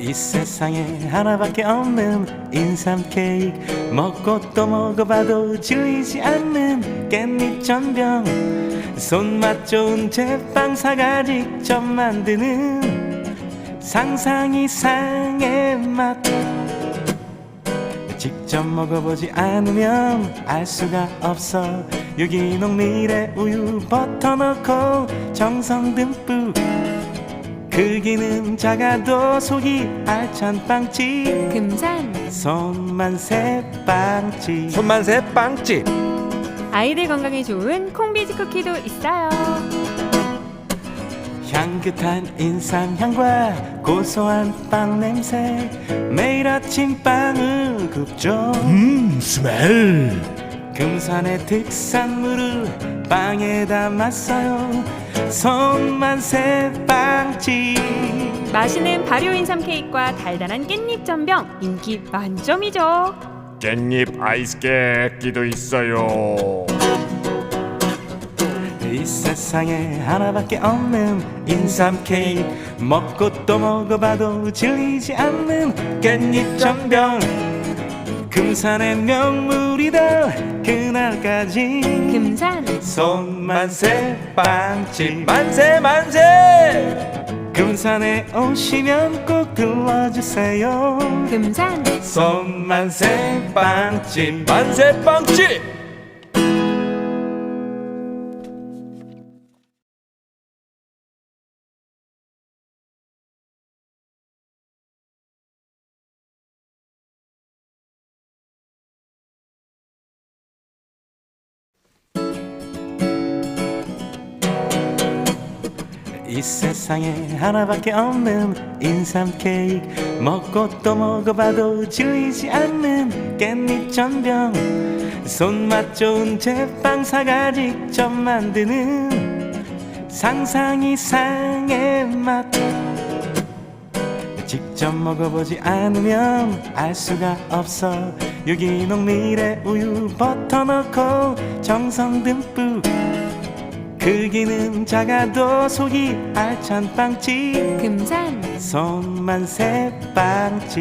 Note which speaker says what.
Speaker 1: 이 세상에 하나밖에 없는 인삼 케이크. 먹고 또 먹어봐도 질리지 않는 깻잎 전병. 손맛 좋은 제빵 사가 직접 만드는 상상 이상의 맛. 직접 먹어보지 않으면 알 수가 없어. 유기농 밀에 우유 버터 넣고 정성 듬뿍 크기는 작아도 속이 알찬 빵집.
Speaker 2: 금산.
Speaker 1: 손만 세 빵집.
Speaker 3: 손만 세 빵집.
Speaker 2: 아이들 건강에 좋은 콩비지 쿠키도 있어요.
Speaker 1: 향긋한 인삼향과 고소한 빵 냄새. 매일 아침 빵을 굽죠.
Speaker 3: 음 스멜.
Speaker 1: 금산의 특산물을 빵에 담았어요 손만 세 빵집
Speaker 2: 맛있는 발효 인삼 케이크와 달달한 깻잎 전병 인기 만점이죠.
Speaker 3: 깻잎 아이스 깨끼도 있어요.
Speaker 1: 이 세상에 하나밖에 없는 인삼 케이크. 먹고 또 먹어봐도 질리지 않는 깻잎 전병 금산의 명물이다. 그날까지
Speaker 2: 금산
Speaker 1: 손만 세 빵집
Speaker 3: 만세 만세.
Speaker 1: 금산에 오시면 꼭 들러주세요.
Speaker 2: 금산
Speaker 1: 손만 세 빵집
Speaker 3: 만세 빵집
Speaker 1: 이 세상에 하나밖에 없는 인삼 케이크. 먹고 또 먹어봐도 질리지 않는 깻잎 전병. 손맛 좋은 제빵 사가 직접 만드는 상상 이상의 맛. 직접 먹어보지 않으면 알 수가 없어. 유기농 밀에 우유 버터 넣고 정성 듬뿍 크기는 작아도 속이 알찬 빵집.
Speaker 2: 금산
Speaker 1: 손만 세 빵집